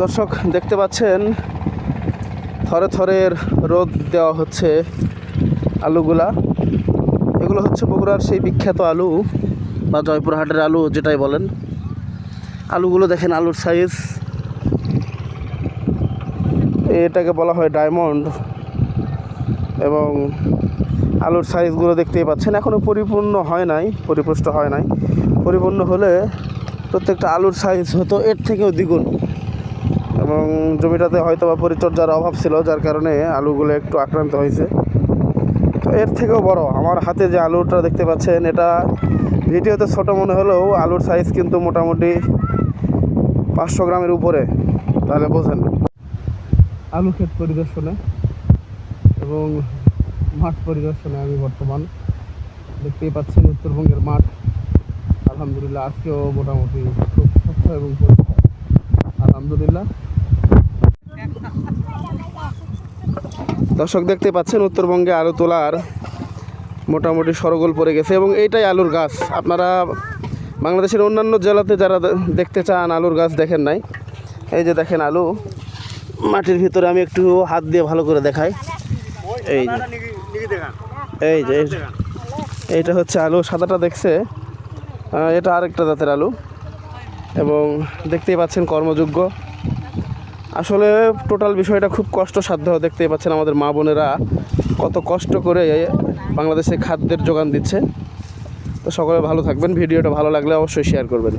দর্শক, দেখতে পাচ্ছেন, থরে থরের রোদ দেওয়া হচ্ছে আলুগুলা। এগুলো হচ্ছে বগুড়ার সেই বিখ্যাত আলু বা জয়পুরহাটের আলু যেটাই বলেন। আলুগুলো দেখেন, আলুর সাইজ এটাকে বলা হয় ডায়মন্ড এবং আলুর সাইজগুলো দেখতেই পাচ্ছেন। এখনও পরিপূর্ণ হয় নাই, পরিপুষ্ট হয় নাই। পরিপূর্ণ হলে প্রত্যেকটা আলুর সাইজ হতো, এর থেকেও দ্বিগুণ। এবং জমিটাতে হয়তো বা পরিচর্যার অভাব ছিল, যার কারণে আলুগুলো একটু আক্রান্ত হয়েছে। তো এর থেকেও বড়, আমার হাতে যে আলুটা দেখতে পাচ্ছেন, এটা ভিডিওতে ছোটো মনে হলেও আলুর সাইজ কিন্তু মোটামুটি পাঁচশো গ্রামের উপরে, তাহলে বোঝেন। আলু ক্ষেত পরিদর্শনে এবং মাঠ পরিদর্শনে আমি বর্তমান দেখতেই পাচ্ছেন উত্তরবঙ্গের মাঠ। আলহামদুলিল্লাহ, আজকেও মোটামুটি খুব স্বচ্ছ এবং পরিষ্কার। আলহামদুলিল্লাহ। দর্শক দেখতে পাচ্ছেন, উত্তরবঙ্গে আলু তোলার মোটামুটি সরগোল পড়ে গেছে এবং এইটাই আলুর গাছ। আপনারা বাংলাদেশের অন্যান্য জেলাতে যারা দেখতে চান আলুর গাছ দেখেন নাই। এই যে দেখেন আলু, মাটির ভিতরে আমি একটু হাত দিয়ে ভালো করে দেখাই। এই যে এই যে এই যে। এইটা হচ্ছে আলু, সাদাটা দেখছে। এটা আরেকটা জাতের আলু। এবং দেখতেই পাচ্ছেন কর্মযোগ্য। আসলে টোটাল বিষয়টা খুব কষ্টসাধ্য দেখতে পাচ্ছেন আমাদের মা বোনেরা কত কষ্ট করে বাংলাদেশে খাদ্যের যোগান দিচ্ছে। তো সকলে ভালো থাকবেন, ভিডিওটা ভালো লাগলে অবশ্যই শেয়ার করবেন।